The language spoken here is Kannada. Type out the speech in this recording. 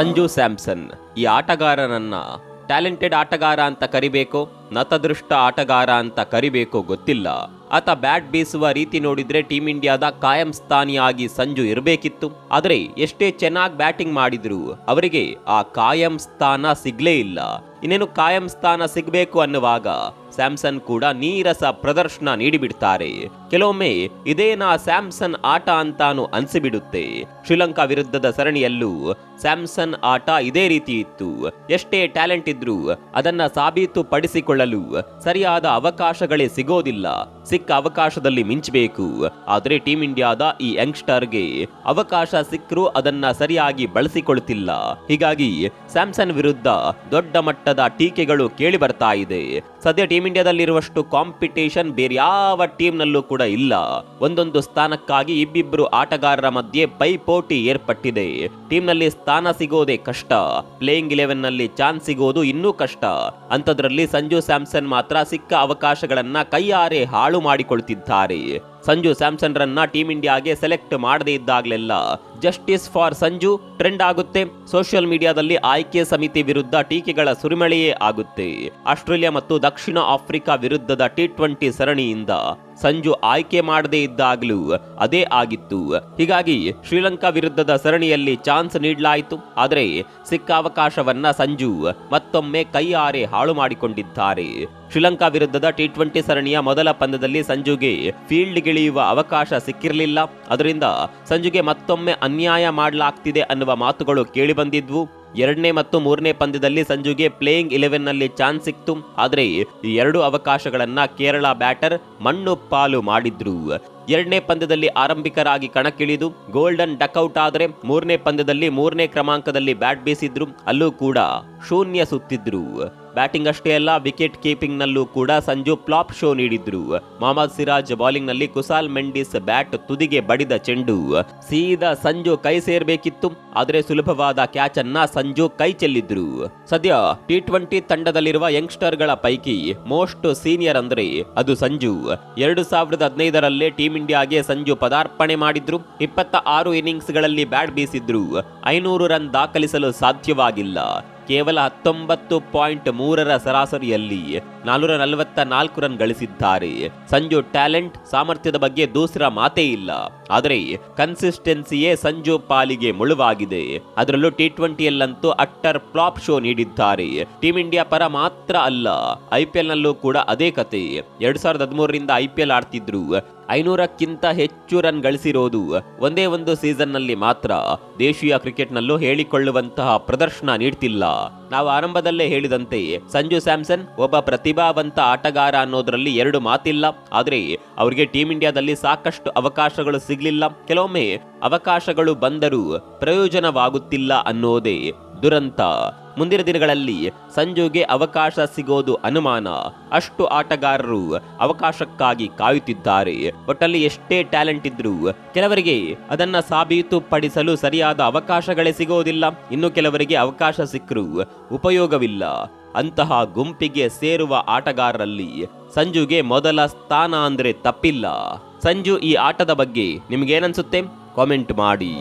ಸಂಜು ಸ್ಯಾಮ್ಸನ್, ಈ ಆಟಗಾರನನ್ನ ಟ್ಯಾಲೆಂಟೆಡ್ ಆಟಗಾರ ಅಂತ ಕರಿಬೇಕು, ನತದೃಷ್ಟ ಆಟಗಾರ ಅಂತ ಕರಿಬೇಕು ಗೊತ್ತಿಲ್ಲ. ಆತ ಬ್ಯಾಟ್ ಬೀಸುವ ರೀತಿ ನೋಡಿದ್ರೆ ಟೀಂ ಇಂಡಿಯಾದ ಕಾಯಂ ಸ್ಥಾನಿಯಾಗಿ ಸಂಜು ಇರಬೇಕಿತ್ತು. ಆದರೆ ಎಷ್ಟೇ ಚೆನ್ನಾಗಿ ಬ್ಯಾಟಿಂಗ್ ಮಾಡಿದ್ರು, ಅವರಿಗೆ ಆ ಕಾಯಂ ಸ್ಥಾನ ಸಿಗ್ಲೇ ಇಲ್ಲ. ಇನ್ನೇನು ಕಾಯಂ ಸ್ಥಾನ ಸಿಗಬೇಕು ಅನ್ನುವಾಗ ಸ್ಯಾಮ್ಸನ್ ಕೂಡ ನೀರಸ ಪ್ರದರ್ಶನ ನೀಡಿಬಿಡ್ತಾರೆ. ಕೆಲವೊಮ್ಮೆ ಇದೇನಾ ಸ್ಯಾಮ್ಸನ್ ಆಟ ಅಂತಾನು ಅನಿಸಿಬಿಡುತ್ತೆ. ಶ್ರೀಲಂಕಾ ವಿರುದ್ಧದ ಸರಣಿಯಲ್ಲೂ ಸ್ಯಾಮ್ಸನ್ ಆಟ ಇದೇ ರೀತಿ ಇತ್ತು. ಎಷ್ಟೇ ಟ್ಯಾಲೆಂಟ್ ಇದ್ರೂ ಅದನ್ನ ಸಾಬೀತುಪಡಿಸಿಕೊಳ್ಳಲು ಸರಿಯಾದ ಅವಕಾಶಗಳೇ ಸಿಗೋದಿಲ್ಲ. ಸಿಕ್ಕ ಅವಕಾಶದಲ್ಲಿ ಮಿಂಚಬೇಕು. ಆದರೆ ಟೀಂ ಇಂಡಿಯಾದ ಈ ಯಂಗ್ಸ್ಟರ್ಗೆ ಅವಕಾಶ ಸಿಕ್ಕರೂ ಅದನ್ನ ಸರಿಯಾಗಿ ಬಳಸಿಕೊಳ್ತಿಲ್ಲ. ಹೀಗಾಗಿ ಸ್ಯಾಮ್ಸನ್ ವಿರುದ್ಧ ದೊಡ್ಡ ಮಟ್ಟದ ಟೀಕೆಗಳು ಕೇಳಿ ಬರ್ತಾ ಇದೆ. ಸದ್ಯ ಟೀಮ್ ಇಂಡಿಯಾದಲ್ಲಿರುವಷ್ಟು ಕಾಂಪಿಟೇಷನ್ ಬೇರೆ ಯಾವ ಟೀಮ್ನಲ್ಲೂ ಕೂಡ ಇಲ್ಲ. ಒಂದೊಂದು ಸ್ಥಾನಕ್ಕಾಗಿ ಇಬ್ಬಿಬ್ರು ಆಟಗಾರರ ಮಧ್ಯೆ ಪೈಪೋಟಿ ಏರ್ಪಟ್ಟಿದೆ. ಟೀಮ್ನಲ್ಲಿ ಸ್ಥಾನ ಸಿಗೋದೇ ಕಷ್ಟ. ಪ್ಲೇಯಿಂಗ್ ಇಲೆವೆನ್ನಲ್ಲಿ ಚಾನ್ಸ್ ಸಿಗೋದು ಇನ್ನೂ ಕಷ್ಟ. ಅಂಥದ್ರಲ್ಲಿ ಸಂಜು ಸ್ಯಾಮ್ಸನ್ ಮಾತ್ರ ಸಿಕ್ಕ ಅವಕಾಶಗಳನ್ನ ಕೈಯಾರೆ ಹಾಳು ಮಾಡಿಕೊಳ್ತಿದ್ದಾರೆ. ಸಂಜು ಸ್ಯಾಮ್ಸನ್ ರನ್ನ ಟೀಮ್ ಇಂಡಿಯಾಗೆ ಸೆಲೆಕ್ಟ್ ಮಾಡದೇ ಇದ್ದಾಗಲೆಲ್ಲ. ಜಸ್ಟಿಸ್ ಫಾರ್ ಸಂಜು, ಟ್ರೆಂಡ್ ಆಗುತ್ತೆ. ಸೋಷಿಯಲ್ ಮೀಡಿಯಾದಲ್ಲಿ ಆಯ್ಕೆ ಸಮಿತಿ ವಿರುದ್ಧ ಟೀಕೆಗಳ ಸುರಿಮಳೆಯೇ ಆಗುತ್ತೆ. ಆಸ್ಟ್ರೇಲಿಯಾ ಮತ್ತು ದಕ್ಷಿಣ ಆಫ್ರಿಕಾ ವಿರುದ್ಧದ ಟಿ ಟ್ವೆಂಟಿ ಸರಣಿಯಿಂದ ಸಂಜು ಆಯ್ಕೆ ಮಾಡದೇ ಇದ್ದಾಗಲೂ ಅದೇ ಆಗಿತ್ತು. ಹೀಗಾಗಿ ಶ್ರೀಲಂಕಾ ವಿರುದ್ಧದ ಸರಣಿಯಲ್ಲಿ ಚಾನ್ಸ್ ನೀಡಲಾಯಿತು. ಆದರೆ ಸಿಕ್ಕ ಅವಕಾಶವನ್ನ ಸಂಜು ಮತ್ತೊಮ್ಮೆ ಕೈಯಾರೆ ಹಾಳು ಮಾಡಿಕೊಂಡಿದ್ದಾರೆ. ಶ್ರೀಲಂಕಾ ವಿರುದ್ಧದ ಟಿ ಟ್ವೆಂಟಿ ಸರಣಿಯ ಮೊದಲ ಪಂದ್ಯದಲ್ಲಿ ಸಂಜುಗೆ ಫೀಲ್ಡ್ಗಿಳಿಯುವ ಅವಕಾಶ ಸಿಕ್ಕಿರಲಿಲ್ಲ. ಅದರಿಂದ ಸಂಜುಗೆ ಮತ್ತೊಮ್ಮೆ ಅನ್ಯಾಯ ಮಾಡಲಾಗ್ತಿದೆ ಅನ್ನುವ ಮಾತುಗಳು ಕೇಳಿಬಂದಿದ್ವು ಎರಡನೇ ಮತ್ತು ಮೂರನೇ ಪಂದ್ಯದಲ್ಲಿ ಸಂಜುಗೆ ಪ್ಲೇಯಿಂಗ್ ಇಲೆವೆನ್ನಲ್ಲಿ ಚಾನ್ಸ್ ಸಿಕ್ತು. ಆದರೆ ಎರಡು ಅವಕಾಶಗಳನ್ನ ಕೇರಳ ಬ್ಯಾಟರ್ ಮಣ್ಣು ಪಾಲು ಮಾಡಿದ್ರು. ಎರಡನೇ ಪಂದ್ಯದಲ್ಲಿ ಆರಂಭಿಕರಾಗಿ ಕಣಕ್ಕಿಳಿದು ಗೋಲ್ಡನ್ ಡಕ್ಔಟ್ ಆದರೆ ಮೂರನೇ ಪಂದ್ಯದಲ್ಲಿ ಮೂರನೇ ಕ್ರಮಾಂಕದಲ್ಲಿ ಬ್ಯಾಟ್ ಬೀಸಿದ್ರು. ಅಲ್ಲೂ ಕೂಡ ಶೂನ್ಯ ಸುತ್ತಿದ್ರು. ಬ್ಯಾಟಿಂಗ್ ಅಷ್ಟೇ ಅಲ್ಲ ವಿಕೆಟ್ ಕೀಪಿಂಗ್ ನಲ್ಲೂ ಕೂಡ ಸಂಜು ಪ್ಲಾಪ್ ಶೋ ನೀಡಿದ್ರು. ಮೊಹಮ್ಮದ್ ಸಿರಾಜ್ ಬೌಲಿಂಗ್ನಲ್ಲಿ ಕುಸಾಲ್ ಮೆಂಡಿಸ್ ಬ್ಯಾಟ್ ತುದಿಗೆ ಬಡಿದ ಚೆಂಡು. ಸೀದಾ ಸಂಜು ಕೈ ಸೇರಬೇಕಿತ್ತು, ಆದರೆ ಸುಲಭವಾದ ಕ್ಯಾಚ್ ಅನ್ನ ಸಂಜು ಕೈ ಚೆಲ್ಲಿದ್ರು. ಸದ್ಯ ಟಿ ಟ್ವೆಂಟಿ ತಂಡದಲ್ಲಿರುವ ಯಂಗ್ಸ್ಟರ್ಗಳ ಪೈಕಿ ಮೋಸ್ಟ್ ಸೀನಿಯರ್ ಅಂದ್ರೆ ಅದು ಸಂಜು. ಎರಡು ಸಾವಿರದ ಹದಿನೈದರಲ್ಲೇ ಟೀಂ ಇಂಡಿಯಾಗೆ ಸಂಜು ಪದಾರ್ಪಣೆ ಮಾಡಿದ್ರು ಇಪ್ಪತ್ತ ಆರು ಇನ್ನಿಂಗ್ಸ್ಗಳಲ್ಲಿ ಬ್ಯಾಟ್ ಬೀಸಿದ್ರು. ಐನೂರು ರನ್ ದಾಖಲಿಸಲು ಸಾಧ್ಯವಾಗಿಲ್ಲ. ಕೇವಲ ಹತ್ತೊಂಬತ್ತು ಪಾಯಿಂಟ್ ಮೂರರ ಸರಾಸರಿಯಲ್ಲಿ ನಾನೂರ ನಲವತ್ತ ನಾಲ್ಕು ರನ್ ಗಳಿಸಿದ್ದಾರೆ. ಸಂಜು ಟ್ಯಾಲೆಂಟ್, ಸಾಮರ್ಥ್ಯದ ಬಗ್ಗೆ ದೂಸರ ಮಾತೇ ಇಲ್ಲ. ಆದರೆ ಕನ್ಸಿಸ್ಟೆನ್ಸಿಯೇ ಸಂಜು ಪಾಲಿಗೆ ಮುಳುವಾಗಿದೆ. ಅದರಲ್ಲೂ ಟಿ ಟ್ವೆಂಟಿಯಲ್ಲಂತೂ ಅಟ್ಟರ್ ಫ್ಲಾಪ್ ಶೋ ನೀಡಿದ್ದಾರೆ. ಟೀಂ ಇಂಡಿಯಾ ಪರ ಮಾತ್ರ ಅಲ್ಲ ಐಪಿಎಲ್ ನಲ್ಲೂ ಕೂಡ ಅದೇ ಕತೆ. ಎರಡ್ ಸಾವಿರದ ಹದಿಮೂರರಿಂದ ಐಪಿಎಲ್ ಆಡ್ತಿದ್ರು. ಐನೂರಕ್ಕಿಂತ ಹೆಚ್ಚು ರನ್ ಗಳಿಸಿರೋದು ಒಂದೇ ಒಂದು ಸೀಸನ್ನಲ್ಲಿ ಮಾತ್ರ. ದೇಶೀಯ ಕ್ರಿಕೆಟ್ನಲ್ಲೂ ಹೇಳಿಕೊಳ್ಳುವಂತಹ ಪ್ರದರ್ಶನ ನೀಡ್ತಿಲ್ಲ. ನಾವು ಆರಂಭದಲ್ಲೇ ಹೇಳಿದಂತೆ ಸಂಜು ಸ್ಯಾಮ್ಸನ್ ಒಬ್ಬ ಪ್ರತಿಭಾವಂತ ಆಟಗಾರ ಅನ್ನೋದರಲ್ಲಿ ಎರಡು ಮಾತಿಲ್ಲ. ಆದರೆ ಅವರಿಗೆ ಟೀಂ ಇಂಡಿಯಾದಲ್ಲಿ ಸಾಕಷ್ಟು ಅವಕಾಶಗಳು ಸಿಗಲಿಲ್ಲ. ಕೆಲವೊಮ್ಮೆ ಅವಕಾಶಗಳು ಬಂದರೂ ಪ್ರಯೋಜನವಾಗುತ್ತಿಲ್ಲ ಅನ್ನೋದೇ ದುರಂತ. ಮುಂದಿನ ದಿನಗಳಲ್ಲಿ ಸಂಜುಗೆ ಅವಕಾಶ ಸಿಗೋದು ಅನುಮಾನ. ಅಷ್ಟು ಆಟಗಾರರು ಅವಕಾಶಕ್ಕಾಗಿ ಕಾಯುತ್ತಿದ್ದಾರೆ. ಒಟ್ಟಲ್ಲಿ ಎಷ್ಟೇ ಟ್ಯಾಲೆಂಟ್ ಇದ್ರೂ ಕೆಲವರಿಗೆ ಅದನ್ನ ಸಾಬೀತುಪಡಿಸಲು ಸರಿಯಾದ ಅವಕಾಶಗಳೇ ಸಿಗೋದಿಲ್ಲ. ಇನ್ನು ಕೆಲವರಿಗೆ ಅವಕಾಶ ಸಿಕ್ಕರೂ ಉಪಯೋಗವಿಲ್ಲ. ಅಂತಹ ಗುಂಪಿಗೆ ಸೇರುವ ಆಟಗಾರರಲ್ಲಿ ಸಂಜುಗೆ ಮೊದಲ ಸ್ಥಾನ ಅಂದ್ರೆ ತಪ್ಪಿಲ್ಲ. ಸಂಜು ಈ ಆಟದ ಬಗ್ಗೆ ನಿಮಗೇನನ್ಸುತ್ತೆ? ಕಾಮೆಂಟ್ ಮಾಡಿ.